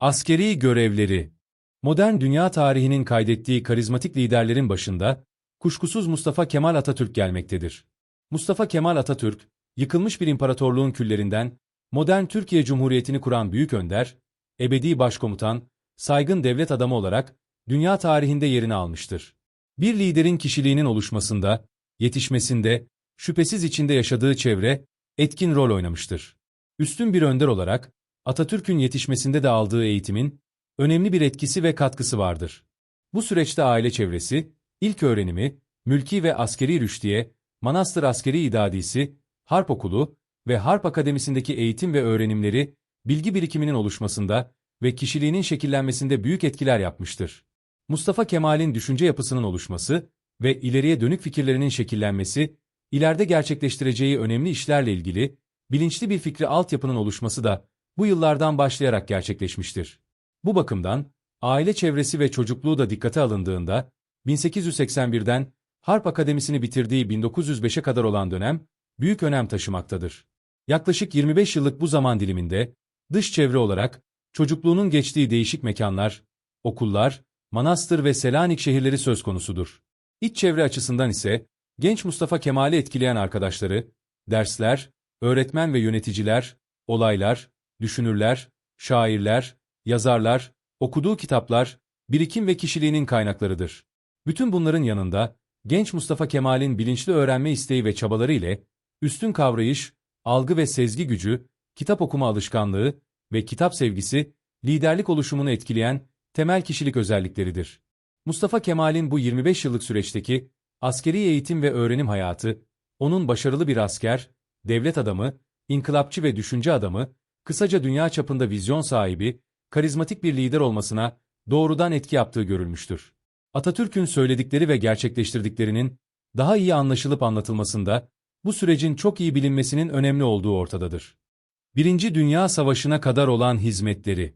Askeri görevleri Modern dünya tarihinin kaydettiği karizmatik liderlerin başında, kuşkusuz Mustafa Kemal Atatürk gelmektedir. Mustafa Kemal Atatürk, yıkılmış bir imparatorluğun küllerinden, modern Türkiye Cumhuriyeti'ni kuran büyük önder, ebedi başkomutan, saygın devlet adamı olarak, dünya tarihinde yerini almıştır. Bir liderin kişiliğinin oluşmasında, yetişmesinde, şüphesiz içinde yaşadığı çevre, etkin rol oynamıştır. Üstün bir önder olarak, Atatürk'ün yetişmesinde de aldığı eğitimin, önemli bir etkisi ve katkısı vardır. Bu süreçte aile çevresi, ilk öğrenimi, mülki ve askeri rüştiye, Manastır Askeri İdadisi, Harp Okulu ve Harp Akademisi'ndeki eğitim ve öğrenimleri, bilgi birikiminin oluşmasında ve kişiliğinin şekillenmesinde büyük etkiler yapmıştır. Mustafa Kemal'in düşünce yapısının oluşması ve ileriye dönük fikirlerinin şekillenmesi, ileride gerçekleştireceği önemli işlerle ilgili, bilinçli bir fikri altyapının oluşması da bu yıllardan başlayarak gerçekleşmiştir. Bu bakımdan, aile çevresi ve çocukluğu da dikkate alındığında, 1881'den Harp Akademisi'ni bitirdiği 1905'e kadar olan dönem, büyük önem taşımaktadır. Yaklaşık 25 yıllık bu zaman diliminde, dış çevre olarak, çocukluğunun geçtiği değişik mekanlar, okullar, Manastır ve Selanik şehirleri söz konusudur. İç çevre açısından ise, genç Mustafa Kemal'i etkileyen arkadaşları, dersler, öğretmen ve yöneticiler, olaylar, düşünürler, şairler, yazarlar, okuduğu kitaplar, birikim ve kişiliğinin kaynaklarıdır. Bütün bunların yanında, genç Mustafa Kemal'in bilinçli öğrenme isteği ve çabaları ile, üstün kavrayış, algı ve sezgi gücü, kitap okuma alışkanlığı ve kitap sevgisi, liderlik oluşumunu etkileyen temel kişilik özellikleridir. Mustafa Kemal'in bu 25 yıllık süreçteki askeri eğitim ve öğrenim hayatı, onun başarılı bir asker, devlet adamı, inkılapçı ve düşünce adamı, kısaca dünya çapında vizyon sahibi, karizmatik bir lider olmasına doğrudan etki yaptığı görülmüştür. Atatürk'ün söyledikleri ve gerçekleştirdiklerinin daha iyi anlaşılıp anlatılmasında bu sürecin çok iyi bilinmesinin önemli olduğu ortadadır. Birinci Dünya Savaşı'na kadar olan hizmetleri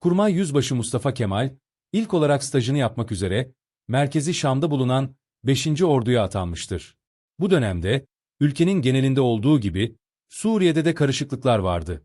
Kurmay Yüzbaşı Mustafa Kemal, ilk olarak stajını yapmak üzere, merkezi Şam'da bulunan 5. Ordu'ya atanmıştır. Bu dönemde, ülkenin genelinde olduğu gibi, Suriye'de de karışıklıklar vardı.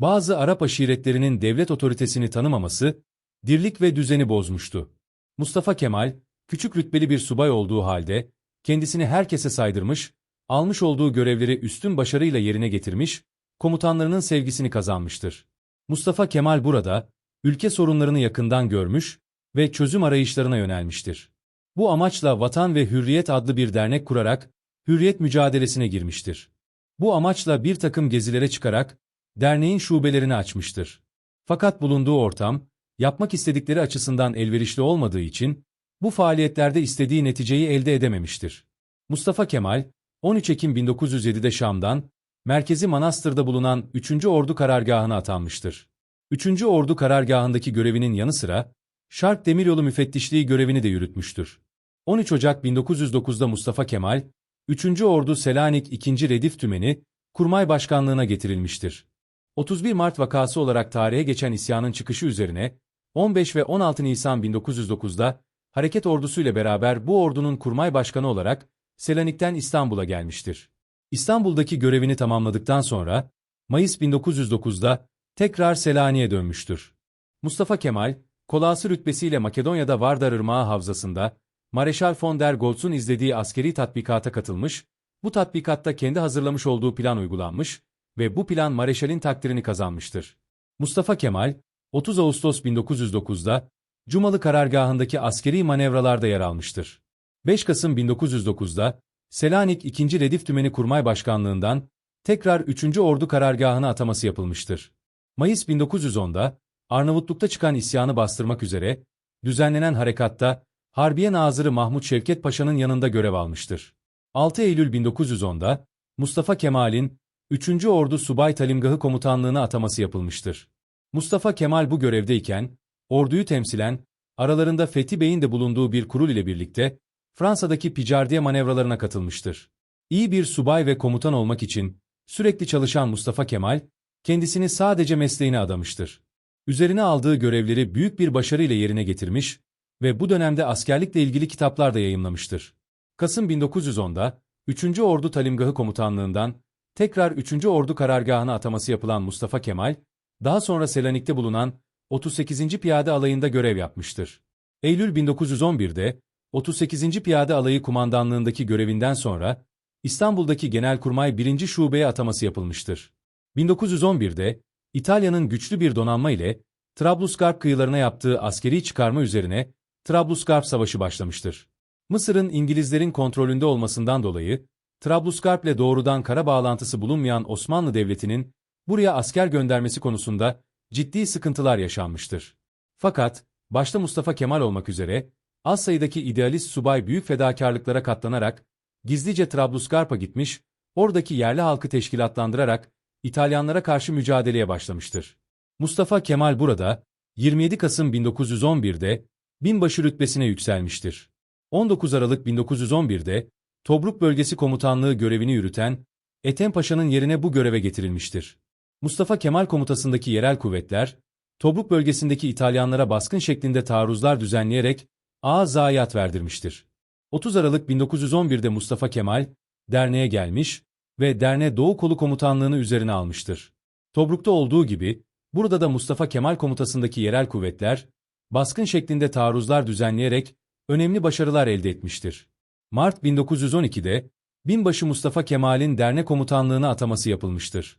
Bazı Arap aşiretlerinin devlet otoritesini tanımaması, dirlik ve düzeni bozmuştu. Mustafa Kemal, küçük rütbeli bir subay olduğu halde, kendisini herkese saydırmış, almış olduğu görevleri üstün başarıyla yerine getirmiş, komutanlarının sevgisini kazanmıştır. Mustafa Kemal burada, ülke sorunlarını yakından görmüş ve çözüm arayışlarına yönelmiştir. Bu amaçla Vatan ve Hürriyet adlı bir dernek kurarak, hürriyet mücadelesine girmiştir. Bu amaçla bir takım gezilere çıkarak, derneğin şubelerini açmıştır. Fakat bulunduğu ortam, yapmak istedikleri açısından elverişli olmadığı için, bu faaliyetlerde istediği neticeyi elde edememiştir. Mustafa Kemal, 13 Ekim 1907'de Şam'dan, merkezi Manastır'da bulunan 3. Ordu karargahına atanmıştır. 3. Ordu karargahındaki görevinin yanı sıra, Şark Demiryolu müfettişliği görevini de yürütmüştür. 13 Ocak 1909'da Mustafa Kemal, 3. Ordu Selanik 2. Redif Tümeni, Kurmay Başkanlığına getirilmiştir. 31 Mart vakası olarak tarihe geçen isyanın çıkışı üzerine, 15 ve 16 Nisan 1909'da, hareket ordusuyla beraber bu ordunun kurmay başkanı olarak, Selanik'ten İstanbul'a gelmiştir. İstanbul'daki görevini tamamladıktan sonra, Mayıs 1909'da tekrar Selanik'e dönmüştür. Mustafa Kemal, kolası rütbesiyle Makedonya'da Vardar Irmağı Havzası'nda, Mareşal von der Goltz'un izlediği askeri tatbikata katılmış, bu tatbikatta kendi hazırlamış olduğu plan uygulanmış ve bu plan Mareşal'in takdirini kazanmıştır. Mustafa Kemal, 30 Ağustos 1909'da Cumalı karargahındaki askeri manevralarda yer almıştır. 5 Kasım 1909'da Selanik 2. Redif Tümeni Kurmay Başkanlığından tekrar 3. Ordu karargahına ataması yapılmıştır. Mayıs 1910'da Arnavutluk'ta çıkan isyanı bastırmak üzere düzenlenen harekatta Harbiye Nazırı Mahmut Şevket Paşa'nın yanında görev almıştır. 6 Eylül 1910'da Mustafa Kemal'in 3. Ordu Subay Talimgahı Komutanlığına ataması yapılmıştır. Mustafa Kemal bu görevdeyken, orduyu temsilen, aralarında Fethi Bey'in de bulunduğu bir kurul ile birlikte, Fransa'daki Picardiye manevralarına katılmıştır. İyi bir subay ve komutan olmak için, sürekli çalışan Mustafa Kemal, kendisini sadece mesleğine adamıştır. Üzerine aldığı görevleri büyük bir başarıyla yerine getirmiş ve bu dönemde askerlikle ilgili kitaplar da yayımlamıştır. Kasım 1910'da, 3. Ordu Talimgahı Komutanlığından, tekrar 3. Ordu Karargahına ataması yapılan Mustafa Kemal, daha sonra Selanik'te bulunan 38. Piyade Alayı'nda görev yapmıştır. Eylül 1911'de 38. Piyade Alayı kumandanlığındaki görevinden sonra İstanbul'daki Genelkurmay 1. Şube'ye ataması yapılmıştır. 1911'de İtalya'nın güçlü bir donanma ile Trablusgarp kıyılarına yaptığı askeri çıkarma üzerine Trablusgarp Savaşı başlamıştır. Mısır'ın İngilizlerin kontrolünde olmasından dolayı Trablusgarp ile doğrudan kara bağlantısı bulunmayan Osmanlı Devleti'nin buraya asker göndermesi konusunda ciddi sıkıntılar yaşanmıştır. Fakat, başta Mustafa Kemal olmak üzere, az sayıdaki idealist subay büyük fedakarlıklara katlanarak, gizlice Trablusgarp'a gitmiş, oradaki yerli halkı teşkilatlandırarak, İtalyanlara karşı mücadeleye başlamıştır. Mustafa Kemal burada, 27 Kasım 1911'de, binbaşı rütbesine yükselmiştir. 19 Aralık 1911'de, Tobruk Bölgesi Komutanlığı görevini yürüten, Ethem Paşa'nın yerine bu göreve getirilmiştir. Mustafa Kemal komutasındaki yerel kuvvetler, Tobruk bölgesindeki İtalyanlara baskın şeklinde taarruzlar düzenleyerek ağa zayiat verdirmiştir. 30 Aralık 1911'de Mustafa Kemal, derneğe gelmiş ve derne Doğu Kolu Komutanlığını üzerine almıştır. Tobruk'ta olduğu gibi, burada da Mustafa Kemal komutasındaki yerel kuvvetler, baskın şeklinde taarruzlar düzenleyerek önemli başarılar elde etmiştir. Mart 1912'de, binbaşı Mustafa Kemal'in dernek komutanlığına ataması yapılmıştır.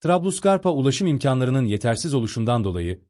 Trablusgarp'a ulaşım imkanlarının yetersiz oluşundan dolayı,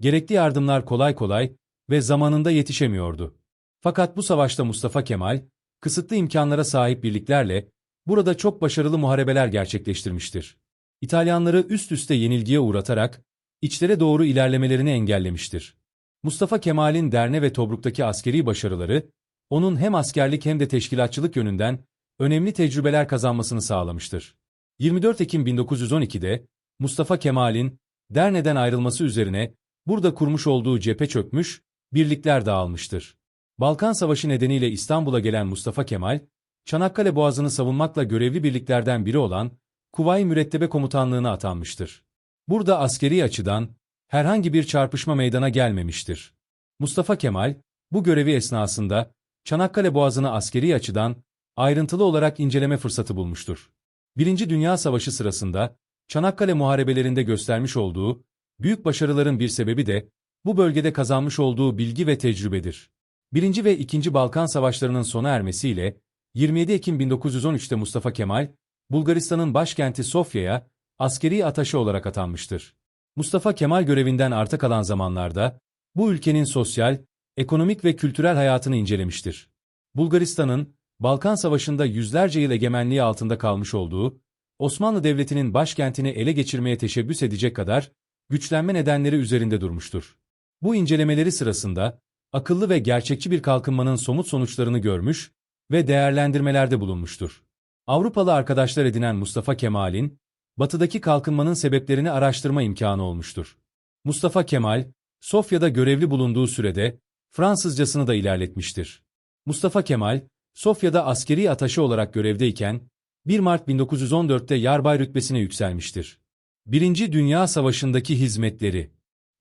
gerekli yardımlar kolay kolay ve zamanında yetişemiyordu. Fakat bu savaşta Mustafa Kemal, kısıtlı imkanlara sahip birliklerle, burada çok başarılı muharebeler gerçekleştirmiştir. İtalyanları üst üste yenilgiye uğratarak, içlere doğru ilerlemelerini engellemiştir. Mustafa Kemal'in Derne ve Tobruk'taki askeri başarıları, onun hem askerlik hem de teşkilatçılık yönünden önemli tecrübeler kazanmasını sağlamıştır. 24 Ekim 1912'de Mustafa Kemal'in Derne'den ayrılması üzerine burada kurmuş olduğu cephe çökmüş, birlikler dağılmıştır. Balkan Savaşı nedeniyle İstanbul'a gelen Mustafa Kemal, Çanakkale Boğazı'nı savunmakla görevli birliklerden biri olan Kuvayi Mürettebe Komutanlığı'na atanmıştır. Burada askeri açıdan herhangi bir çarpışma meydana gelmemiştir. Mustafa Kemal, bu görevi esnasında Çanakkale Boğazı'nı askeri açıdan ayrıntılı olarak inceleme fırsatı bulmuştur. Birinci Dünya Savaşı sırasında Çanakkale muharebelerinde göstermiş olduğu büyük başarıların bir sebebi de bu bölgede kazanmış olduğu bilgi ve tecrübedir. Birinci ve İkinci Balkan Savaşlarının sona ermesiyle 27 Ekim 1913'te Mustafa Kemal, Bulgaristan'ın başkenti Sofya'ya askeri ataşı olarak atanmıştır. Mustafa Kemal görevinden arta kalan zamanlarda bu ülkenin sosyal, ekonomik ve kültürel hayatını incelemiştir. Bulgaristan'ın Balkan Savaşı'nda yüzlerce yıl egemenliği altında kalmış olduğu, Osmanlı Devleti'nin başkentini ele geçirmeye teşebbüs edecek kadar güçlenme nedenleri üzerinde durmuştur. Bu incelemeleri sırasında akıllı ve gerçekçi bir kalkınmanın somut sonuçlarını görmüş ve değerlendirmelerde bulunmuştur. Avrupalı arkadaşlar edinen Mustafa Kemal'in, batıdaki kalkınmanın sebeplerini araştırma imkanı olmuştur. Mustafa Kemal, Sofya'da görevli bulunduğu sürede Fransızcasını da ilerletmiştir. Mustafa Kemal, Sofya'da askeri ataşı olarak görevdeyken, 1 Mart 1914'te yarbay rütbesine yükselmiştir. Birinci Dünya Savaşı'ndaki hizmetleri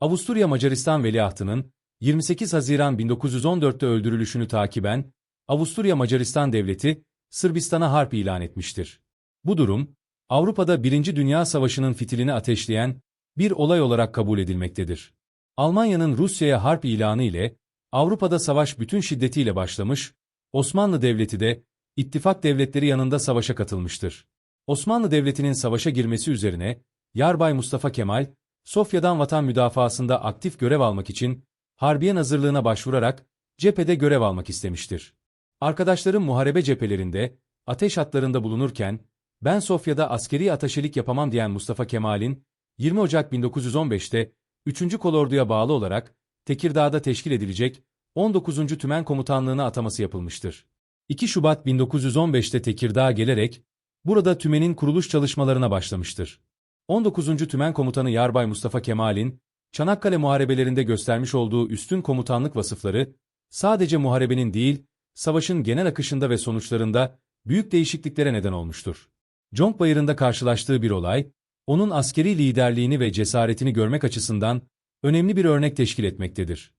Avusturya Macaristan Veliahtının 28 Haziran 1914'te öldürülüşünü takiben, Avusturya Macaristan Devleti, Sırbistan'a harp ilan etmiştir. Bu durum, Avrupa'da Birinci Dünya Savaşı'nın fitilini ateşleyen bir olay olarak kabul edilmektedir. Almanya'nın Rusya'ya harp ilanı ile Avrupa'da savaş bütün şiddetiyle başlamış, Osmanlı Devleti de ittifak devletleri yanında savaşa katılmıştır. Osmanlı Devleti'nin savaşa girmesi üzerine Yarbay Mustafa Kemal, Sofya'dan vatan müdafasında aktif görev almak için Harbiye hazırlığına başvurarak cephede görev almak istemiştir. Arkadaşlarım muharebe cephelerinde, ateş hatlarında bulunurken, ben Sofya'da askeri ataşelik yapamam diyen Mustafa Kemal'in, 20 Ocak 1915'te 3. Kolordu'ya bağlı olarak Tekirdağ'da teşkil edilecek 19. Tümen Komutanlığı'na ataması yapılmıştır. 2 Şubat 1915'te Tekirdağ'a gelerek, burada tümenin kuruluş çalışmalarına başlamıştır. 19. Tümen Komutanı Yarbay Mustafa Kemal'in, Çanakkale muharebelerinde göstermiş olduğu üstün komutanlık vasıfları, sadece muharebenin değil, savaşın genel akışında ve sonuçlarında büyük değişikliklere neden olmuştur. Conk Bayırı'nda karşılaştığı bir olay, onun askeri liderliğini ve cesaretini görmek açısından önemli bir örnek teşkil etmektedir.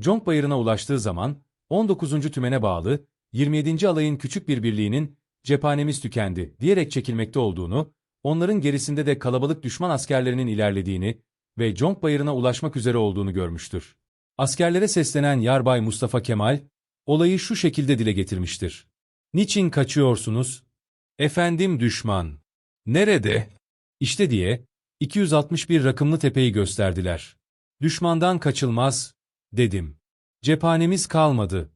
Conk Bayırı'na ulaştığı zaman, 19. tümene bağlı, 27. alayın küçük bir birliğinin, cephanemiz tükendi, diyerek çekilmekte olduğunu, onların gerisinde de kalabalık düşman askerlerinin ilerlediğini, ve Conk Bayırı'na ulaşmak üzere olduğunu görmüştür. Askerlere seslenen Yarbay Mustafa Kemal, olayı şu şekilde dile getirmiştir. Niçin kaçıyorsunuz? Efendim düşman. Nerede? İşte diye, 261 rakımlı tepeyi gösterdiler. Düşmandan kaçılmaz, dedim. Cephanemiz kalmadı,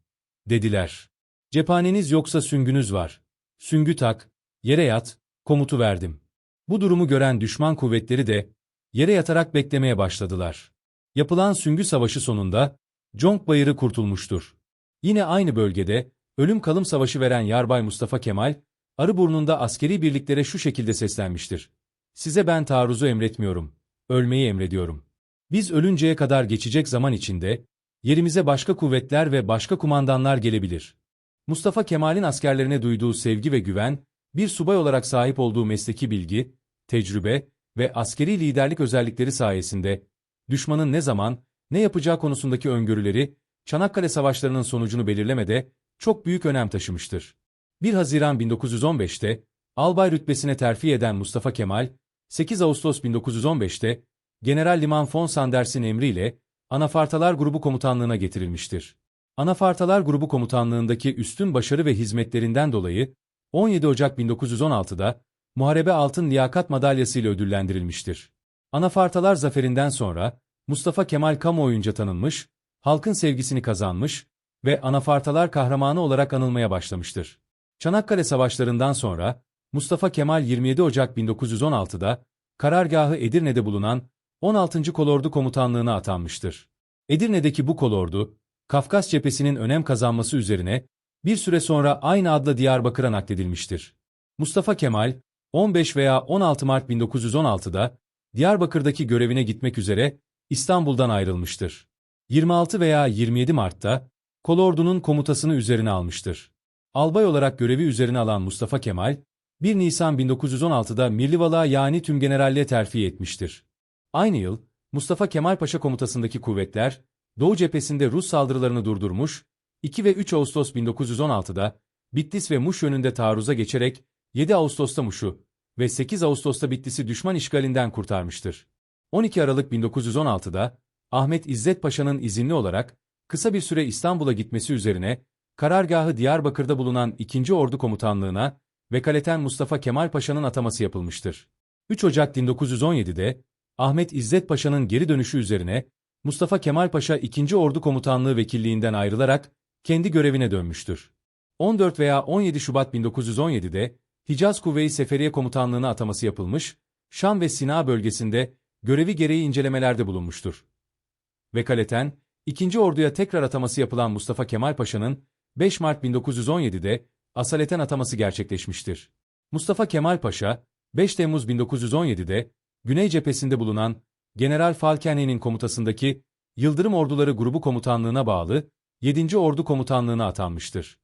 dediler. Cephaneniz yoksa süngünüz var. Süngü tak, yere yat, komutu verdim. Bu durumu gören düşman kuvvetleri de, yere yatarak beklemeye başladılar. Yapılan süngü savaşı sonunda, Conk Bayırı kurtulmuştur. Yine aynı bölgede, ölüm kalım savaşı veren Yarbay Mustafa Kemal, Arıburnu'nda askeri birliklere şu şekilde seslenmiştir. Size ben taarruzu emretmiyorum, ölmeyi emrediyorum. Biz ölünceye kadar geçecek zaman içinde, yerimize başka kuvvetler ve başka kumandanlar gelebilir. Mustafa Kemal'in askerlerine duyduğu sevgi ve güven, bir subay olarak sahip olduğu mesleki bilgi, tecrübe ve askeri liderlik özellikleri sayesinde, düşmanın ne zaman, ne yapacağı konusundaki öngörüleri, Çanakkale Savaşları'nın sonucunu belirlemede çok büyük önem taşımıştır. 1 Haziran 1915'te, albay rütbesine terfi eden Mustafa Kemal, 8 Ağustos 1915'te, General Liman von Sanders'in emriyle, Anafartalar Grubu Komutanlığına getirilmiştir. Anafartalar Grubu Komutanlığındaki üstün başarı ve hizmetlerinden dolayı, 17 Ocak 1916'da, Muharebe Altın Liyakat Madalyası ile ödüllendirilmiştir. Anafartalar zaferinden sonra, Mustafa Kemal kamuoyunca tanınmış, halkın sevgisini kazanmış ve Anafartalar kahramanı olarak anılmaya başlamıştır. Çanakkale Savaşları'ndan sonra, Mustafa Kemal 27 Ocak 1916'da, karargahı Edirne'de bulunan 16. Kolordu Komutanlığı'na atanmıştır. Edirne'deki bu kolordu, Kafkas cephesinin önem kazanması üzerine, bir süre sonra aynı adla Diyarbakır'a nakledilmiştir. Mustafa Kemal, 15 veya 16 Mart 1916'da, Diyarbakır'daki görevine gitmek üzere, İstanbul'dan ayrılmıştır. 26 veya 27 Mart'ta, kolordunun komutasını üzerine almıştır. Albay olarak görevi üzerine alan Mustafa Kemal, 1 Nisan 1916'da Mirlivalığa yani tüm generalliğe terfi etmiştir. Aynı yıl, Mustafa Kemal Paşa komutasındaki kuvvetler, Doğu cephesinde Rus saldırılarını durdurmuş, 2 ve 3 Ağustos 1916'da Bitlis ve Muş yönünde taarruza geçerek 7 Ağustos'ta Muş'u ve 8 Ağustos'ta Bitlis'i düşman işgalinden kurtarmıştır. 12 Aralık 1916'da Ahmet İzzet Paşa'nın izinli olarak kısa bir süre İstanbul'a gitmesi üzerine karargahı Diyarbakır'da bulunan 2. Ordu Komutanlığı'na vekaleten Mustafa Kemal Paşa'nın ataması yapılmıştır. 3 Ocak 1917'de Ahmet İzzet Paşa'nın geri dönüşü üzerine Mustafa Kemal Paşa 2. Ordu Komutanlığı vekilliğinden ayrılarak kendi görevine dönmüştür. 14 veya 17 Şubat 1917'de Hicaz Kuvveyi Seferiye Komutanlığı'na ataması yapılmış, Şam ve Sina bölgesinde görevi gereği incelemelerde bulunmuştur. Vekaleten, 2. Ordu'ya tekrar ataması yapılan Mustafa Kemal Paşa'nın 5 Mart 1917'de asaleten ataması gerçekleşmiştir. Mustafa Kemal Paşa, 5 Temmuz 1917'de Güney cephesinde bulunan General Falkeney'nin komutasındaki Yıldırım Orduları Grubu Komutanlığı'na bağlı 7. Ordu Komutanlığı'na atanmıştır.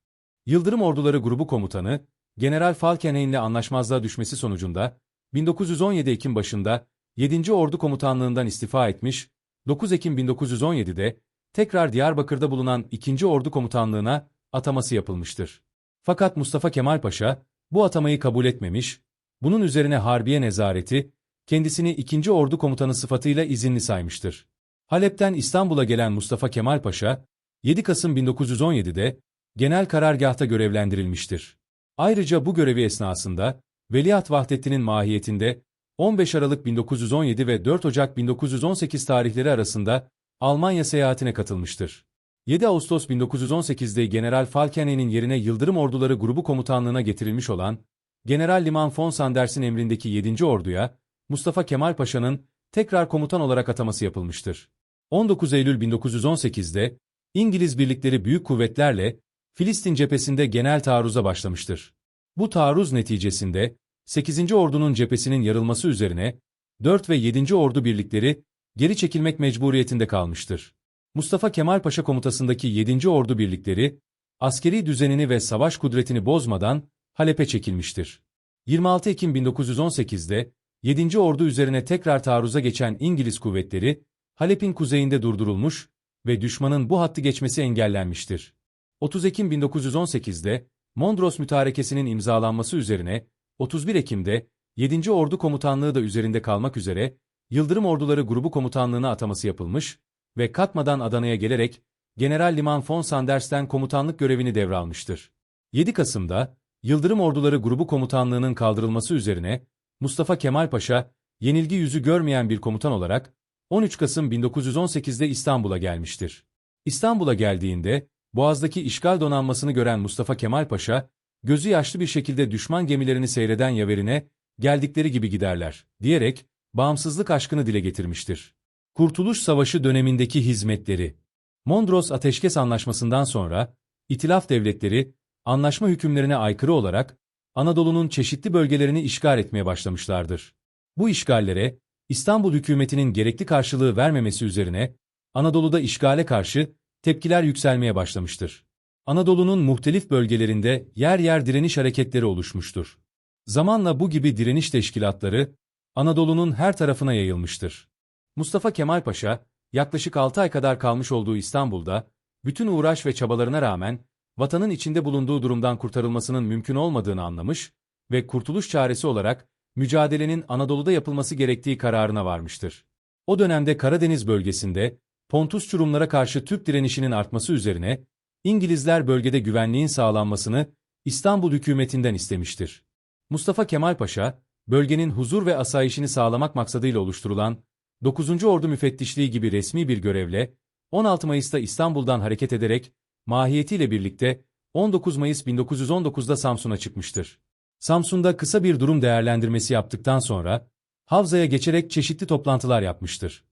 Yıldırım Orduları Grubu Komutanı, General Falkenhayn'le anlaşmazlığa düşmesi sonucunda 1917 Ekim başında 7. Ordu Komutanlığından istifa etmiş, 9 Ekim 1917'de tekrar Diyarbakır'da bulunan 2. Ordu Komutanlığına ataması yapılmıştır. Fakat Mustafa Kemal Paşa bu atamayı kabul etmemiş, bunun üzerine Harbiye Nezareti kendisini 2. Ordu Komutanı sıfatıyla izinli saymıştır. Halep'ten İstanbul'a gelen Mustafa Kemal Paşa, 7 Kasım 1917'de genel karargahta görevlendirilmiştir. Ayrıca bu görevi esnasında Veliaht Vahdettin'in mahiyetinde 15 Aralık 1917 ve 4 Ocak 1918 tarihleri arasında Almanya seyahatine katılmıştır. 7 Ağustos 1918'de General Falkeney'nin yerine Yıldırım Orduları Grubu Komutanlığına getirilmiş olan General Liman von Sanders'in emrindeki 7. Ordu'ya Mustafa Kemal Paşa'nın tekrar komutan olarak ataması yapılmıştır. 19 Eylül 1918'de İngiliz birlikleri büyük kuvvetlerle Filistin cephesinde genel taarruza başlamıştır. Bu taarruz neticesinde 8. Ordu'nun cephesinin yarılması üzerine 4 ve 7. Ordu birlikleri geri çekilmek mecburiyetinde kalmıştır. Mustafa Kemal Paşa komutasındaki 7. Ordu birlikleri askeri düzenini ve savaş kudretini bozmadan Halep'e çekilmiştir. 26 Ekim 1918'de 7. Ordu üzerine tekrar taarruza geçen İngiliz kuvvetleri Halep'in kuzeyinde durdurulmuş ve düşmanın bu hattı geçmesi engellenmiştir. 30 Ekim 1918'de Mondros Mütarekesi'nin imzalanması üzerine 31 Ekim'de 7. Ordu Komutanlığı da üzerinde kalmak üzere Yıldırım Orduları Grubu Komutanlığına ataması yapılmış ve katmadan Adana'ya gelerek General Liman von Sanders'ten komutanlık görevini devralmıştır. 7 Kasım'da Yıldırım Orduları Grubu Komutanlığının kaldırılması üzerine Mustafa Kemal Paşa, yenilgi yüzü görmeyen bir komutan olarak 13 Kasım 1918'de İstanbul'a gelmiştir. İstanbul'a geldiğinde Boğaz'daki işgal donanmasını gören Mustafa Kemal Paşa, gözü yaşlı bir şekilde düşman gemilerini seyreden yaverine, geldikleri gibi giderler, diyerek, bağımsızlık aşkını dile getirmiştir. Kurtuluş Savaşı dönemindeki hizmetleri Mondros Ateşkes Anlaşması'ndan sonra, İtilaf devletleri, anlaşma hükümlerine aykırı olarak, Anadolu'nun çeşitli bölgelerini işgal etmeye başlamışlardır. Bu işgallere, İstanbul hükümetinin gerekli karşılığı vermemesi üzerine, Anadolu'da işgale karşı tepkiler yükselmeye başlamıştır. Anadolu'nun muhtelif bölgelerinde yer yer direniş hareketleri oluşmuştur. Zamanla bu gibi direniş teşkilatları, Anadolu'nun her tarafına yayılmıştır. Mustafa Kemal Paşa, yaklaşık 6 ay kadar kalmış olduğu İstanbul'da, bütün uğraş ve çabalarına rağmen, vatanın içinde bulunduğu durumdan kurtarılmasının mümkün olmadığını anlamış ve kurtuluş çaresi olarak, mücadelenin Anadolu'da yapılması gerektiği kararına varmıştır. O dönemde Karadeniz bölgesinde, Pontus Çurumlara karşı Türk direnişinin artması üzerine, İngilizler bölgede güvenliğin sağlanmasını İstanbul hükümetinden istemiştir. Mustafa Kemal Paşa, bölgenin huzur ve asayişini sağlamak maksadıyla oluşturulan 9. Ordu Müfettişliği gibi resmi bir görevle 16 Mayıs'ta İstanbul'dan hareket ederek mahiyetiyle birlikte 19 Mayıs 1919'da Samsun'a çıkmıştır. Samsun'da kısa bir durum değerlendirmesi yaptıktan sonra Havza'ya geçerek çeşitli toplantılar yapmıştır.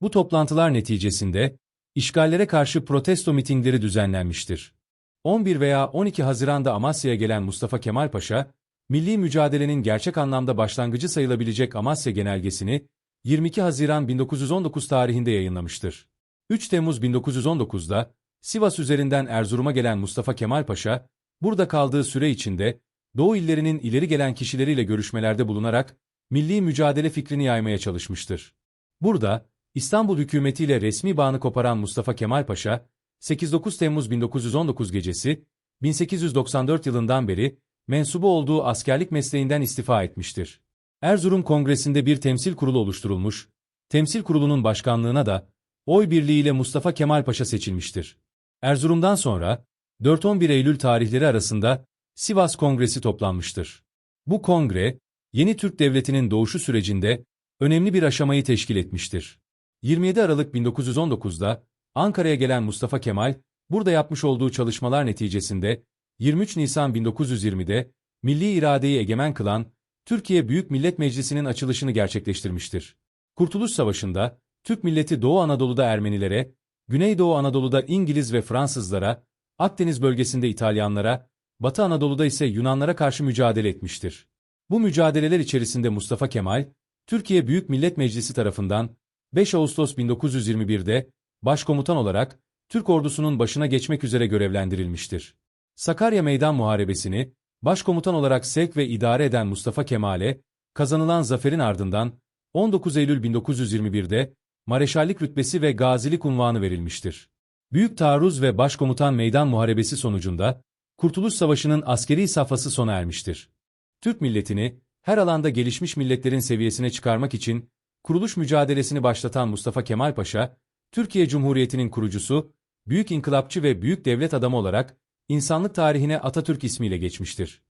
Bu toplantılar neticesinde işgallere karşı protesto mitingleri düzenlenmiştir. 11 veya 12 Haziran'da Amasya'ya gelen Mustafa Kemal Paşa, milli mücadelenin gerçek anlamda başlangıcı sayılabilecek Amasya Genelgesini 22 Haziran 1919 tarihinde yayınlamıştır. 3 Temmuz 1919'da Sivas üzerinden Erzurum'a gelen Mustafa Kemal Paşa, burada kaldığı süre içinde Doğu illerinin ileri gelen kişileriyle görüşmelerde bulunarak milli mücadele fikrini yaymaya çalışmıştır. Burada, İstanbul hükümetiyle resmi bağını koparan Mustafa Kemal Paşa, 8-9 Temmuz 1919 gecesi, 1894 yılından beri mensubu olduğu askerlik mesleğinden istifa etmiştir. Erzurum Kongresi'nde bir temsil kurulu oluşturulmuş, temsil kurulunun başkanlığına da oy birliğiyle Mustafa Kemal Paşa seçilmiştir. Erzurum'dan sonra 4-11 Eylül tarihleri arasında Sivas Kongresi toplanmıştır. Bu kongre, yeni Türk Devleti'nin doğuşu sürecinde önemli bir aşamayı teşkil etmiştir. 27 Aralık 1919'da Ankara'ya gelen Mustafa Kemal, burada yapmış olduğu çalışmalar neticesinde 23 Nisan 1920'de milli iradeyi egemen kılan Türkiye Büyük Millet Meclisi'nin açılışını gerçekleştirmiştir. Kurtuluş Savaşı'nda Türk milleti Doğu Anadolu'da Ermenilere, Güneydoğu Anadolu'da İngiliz ve Fransızlara, Akdeniz bölgesinde İtalyanlara, Batı Anadolu'da ise Yunanlara karşı mücadele etmiştir. Bu mücadeleler içerisinde Mustafa Kemal, Türkiye Büyük Millet Meclisi tarafından 5 Ağustos 1921'de başkomutan olarak Türk ordusunun başına geçmek üzere görevlendirilmiştir. Sakarya Meydan Muharebesi'ni başkomutan olarak sevk ve idare eden Mustafa Kemal'e kazanılan zaferin ardından 19 Eylül 1921'de Mareşallik rütbesi ve gazilik unvanı verilmiştir. Büyük taarruz ve başkomutan meydan muharebesi sonucunda Kurtuluş Savaşı'nın askeri safhası sona ermiştir. Türk milletini her alanda gelişmiş milletlerin seviyesine çıkarmak için kuruluş mücadelesini başlatan Mustafa Kemal Paşa, Türkiye Cumhuriyeti'nin kurucusu, büyük inkılapçı ve büyük devlet adamı olarak insanlık tarihine Atatürk ismiyle geçmiştir.